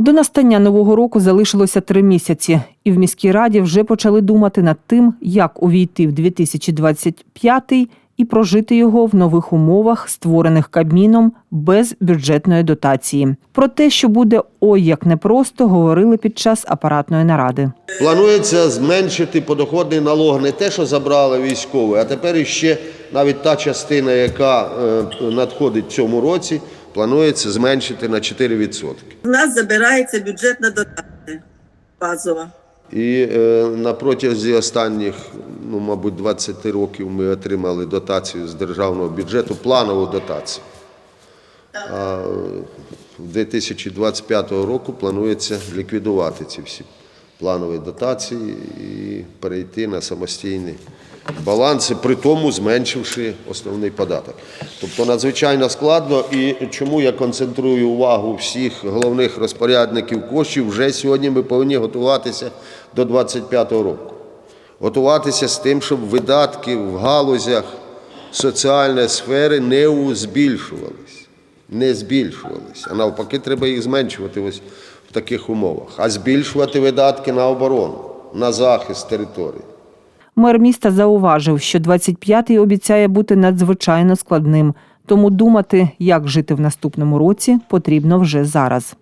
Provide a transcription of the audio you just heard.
До настання нового року залишилося три місяці, і в міській раді вже почали думати над тим, як увійти в 2025 і прожити його в нових умовах, створених Кабміном без бюджетної дотації. Про те, що буде ой як непросто, говорили під час апаратної наради. Планується зменшити подоходний налог не те, що забрали військові, а тепер іще навіть та частина, яка е, надходить цьому році, планується зменшити на 4%. У нас забирається бюджетна дотація базова. І е, на протязі останніх, ну, мабуть, 20 років ми отримали дотацію з державного бюджету, планову дотацію. А е, 2025 року планується ліквідувати ці всі планові дотації і перейти на самостійні баланси, при тому зменшивши основний податок. Тобто надзвичайно складно. І чому я концентрую увагу всіх головних розпорядників коштів, вже сьогодні ми повинні готуватися до 2025 року. Готуватися з тим, щоб видатки в галузях соціальної сфери не збільшувались. Не збільшувались. А навпаки, треба їх зменшувати ось в таких умовах. А збільшувати видатки на оборону, на захист території. Мер міста зауважив, що 25-й обіцяє бути надзвичайно складним, тому думати, як жити в наступному році, потрібно вже зараз.